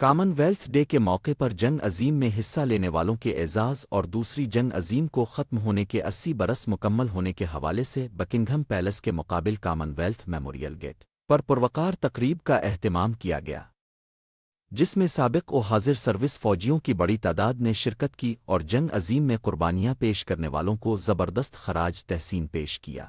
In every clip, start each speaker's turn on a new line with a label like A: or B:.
A: Common wealth day کے موقع پر جنگ عظیم میں حصہ لینے والوں کے اعزاز اور دوسری جنگ عظیم کو ختم ہونے کے اسی برس مکمل ہونے کے حوالے سے بکنگھم پیلس کے مقابل کامن ویلتھ میموریل گیٹ پر پروقار تقریب کا اہتمام کیا گیا، جس میں سابق و حاضر سروس فوجیوں کی بڑی تعداد نے شرکت کی اور جنگ عظیم میں قربانیاں پیش کرنے والوں کو زبردست خراج تحسین پیش کیا۔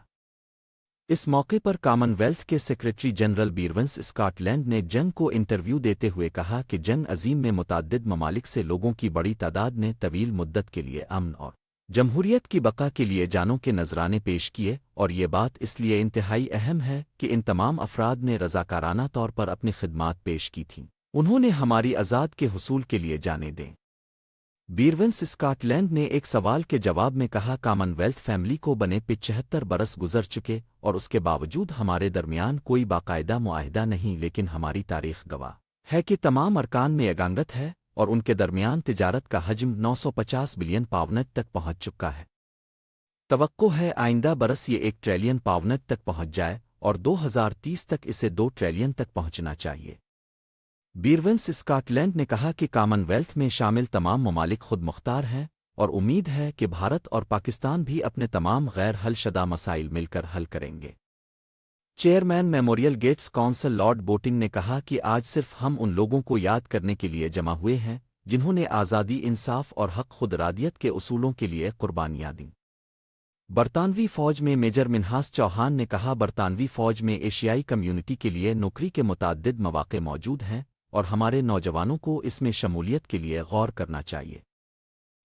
A: اس موقع پر کامن ویلتھ کے secretary general Baroness Scotland نے جنگ کو انٹرویو دیتے ہوئے کہا کہ جنگ عظیم میں متعدد ممالک سے لوگوں کی بڑی تعداد نے طویل مدت کے لیے امن اور جمہوریت کی بقا کے لیے جانوں کے نذرانے پیش کیے اور یہ بات اس لیے انتہائی اہم ہے کہ ان تمام افراد نے رضاکارانہ طور پر اپنی خدمات پیش کی تھیں۔ انہوں نے ہماری آزاد کے حصول کے لیے جانے دیں۔ بیرونس اسکاٹ لینڈ نے ایک سوال کے جواب میں کہا کامن ویلتھ فیملی کو بنے پچہتر برس گزر چکے اور اس کے باوجود ہمارے درمیان کوئی باقاعدہ معاہدہ نہیں، لیکن ہماری تاریخ گواہ ہے کہ تمام ارکان میں اگانگت ہے اور ان کے درمیان تجارت کا حجم نو سو پچاس بلین پاونٹ تک پہنچ چکا ہے۔ توقع ہے آئندہ برس یہ ایک ٹریلین پاونٹ تک پہنچ جائے اور دو ہزار تیس تک اسے دو ٹریلین تک پہنچنا چاہیے۔ بیرونس اسکاٹ لینڈ نے کہا کہ کامن ویلتھ میں شامل تمام ممالک خود مختار ہیں اور امید ہے کہ بھارت اور پاکستان بھی اپنے تمام غیر حل شدہ مسائل مل کر حل کریں گے۔ Chairman Memorial Gates Council Lord boating نے کہا کہ آج صرف ہم ان لوگوں کو یاد کرنے کے لیے جمع ہوئے ہیں جنہوں نے آزادی، انصاف اور حق خود رادیت کے اصولوں کے لیے قربانیاں دیں۔ برطانوی فوج میں میجر منہاس چوہان نے کہا، برطانوی فوج میں ایشیائی کمیونٹی کے لیے نوکری کے متعدد مواقع موجود ہیں اور ہمارے نوجوانوں کو اس میں شمولیت کے لیے غور کرنا چاہیے۔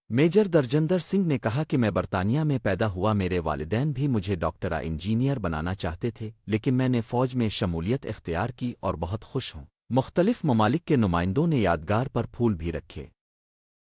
A: میجر درجندر سنگھ نے کہا کہ میں برطانیہ میں پیدا ہوا، میرے والدین بھی مجھے ڈاکٹرا انجینئر بنانا چاہتے تھے، لیکن میں نے فوج میں شمولیت اختیار کی اور بہت خوش ہوں۔ مختلف ممالک کے نمائندوں نے یادگار پر پھول بھی رکھے۔